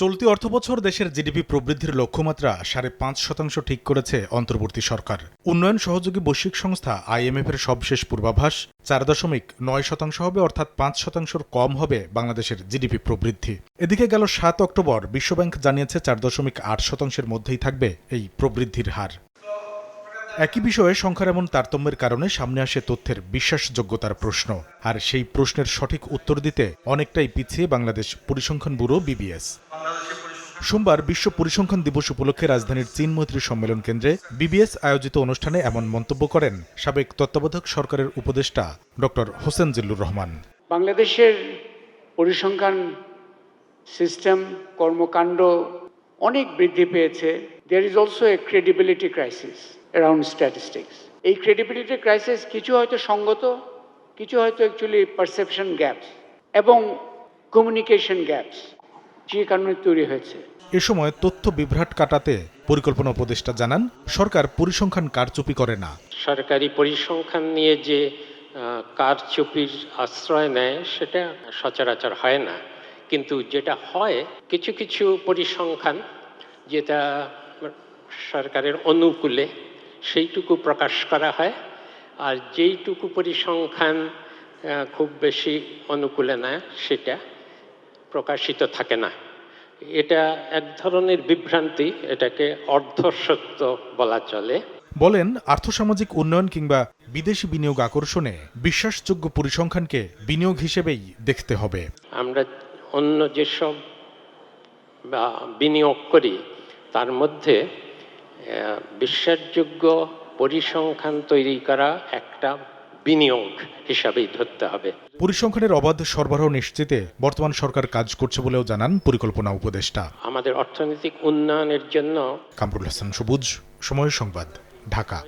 চলতি অর্থবছর দেশের জিডিপি প্রবৃদ্ধির লক্ষ্যমাত্রা সাড়ে পাঁচ শতাংশ ঠিক করেছে অন্তর্বর্তী সরকার। উন্নয়ন সহযোগী বৈশ্বিক সংস্থা আইএমএফ এর সবশেষ পূর্বাভাস চার দশমিক নয় শতাংশ হবে, অর্থাৎ পাঁচ শতাংশের কম হবে বাংলাদেশের জিডিপি প্রবৃদ্ধি। এদিকে গেল সাত অক্টোবর, বিশ্বব্যাংক জানিয়েছে চার দশমিক আট শতাংশের মধ্যেই থাকবে এই প্রবৃদ্ধির হার। একই বিষয়ে সংখ্যার এমন তারতম্যের কারণে সামনে আসে তথ্যের বিশ্বাসযোগ্যতার প্রশ্ন। আর সেই প্রশ্নের সঠিক উত্তর দিতে অনেকটাই পিছিয়ে বাংলাদেশ পরিসংখ্যান ব্যুরো বিবিএস। সোমবার বিশ্ব পরিসংখ্যান দিবস উপলক্ষে রাজধানীর চীন মৈত্রী সম্মেলন কেন্দ্রে বিবিএস আয়োজিত অনুষ্ঠানে এমন মন্তব্য করেন সাবেক তত্ত্বাবধায়ক সরকারের উপদেষ্টা ডক্টর হোসেন জিল্লুর রহমান। বাংলাদেশের পরিসংখ্যান সিস্টেম, কর্মকাণ্ড অনেক বৃদ্ধি পেয়েছে। There is also a credibility crisis around statistics এই ক্রেডিবিলিটি ক্রাইসিস কিছু হয়তো সঙ্গত কিছু হয়তো অ্যাকচুয়ালি পারসেপশন গ্যাপস এবং কমিউনিকেশন গ্যাপস যে কারণে তৈরি হয়েছে। এ সময় তথ্য বিভ্রাট কাটাতে পরিকল্পনা উপদেষ্টা জানান সরকার পরিসংখ্যান কারচুপি করে না। সরকারি পরিসংখ্যান নিয়ে যে কারচুপির আশ্রয় নেয় সেটা সচরাচর হয় না। কিন্তু যেটা হয় কিছু কিছু পরিসংখ্যান যেটা সরকারের অনুকূলে সেইটুকু প্রকাশ করা হয় আর যেইটুকু পরিসংখ্যান খুব বেশি অনুকূলে না সেটা প্রকাশিত থাকে না। এটা এক ধরনের বিভ্রান্তি এটাকে অর্ধসত্য বলা চলে। বলেন আর্থসামাজিক উন্নয়ন কিংবা বিদেশি বিনিয়োগ আকর্ষণে বিশ্বাসযোগ্য পরিসংখ্যানকে বিনিয়োগ হিসেবেই দেখতে হবে। আমরা অন্য যেসব বা বিনিয়োগ করি তার মধ্যে বিশ্বাসযোগ্য পরিসংখ্যান তৈরি করা একটা বিনিয়োগ হিসাবেই ধরতে হবে। পরিসংখ্যানের অবাধ সরবরাহ নিশ্চিতে বর্তমান সরকার কাজ করছে বলেও জানান পরিকল্পনা উপদেষ্টা। আমাদের অর্থনৈতিক উন্নয়নের জন্য কামরুল হাসান সবুজ সময় সংবাদ ঢাকা।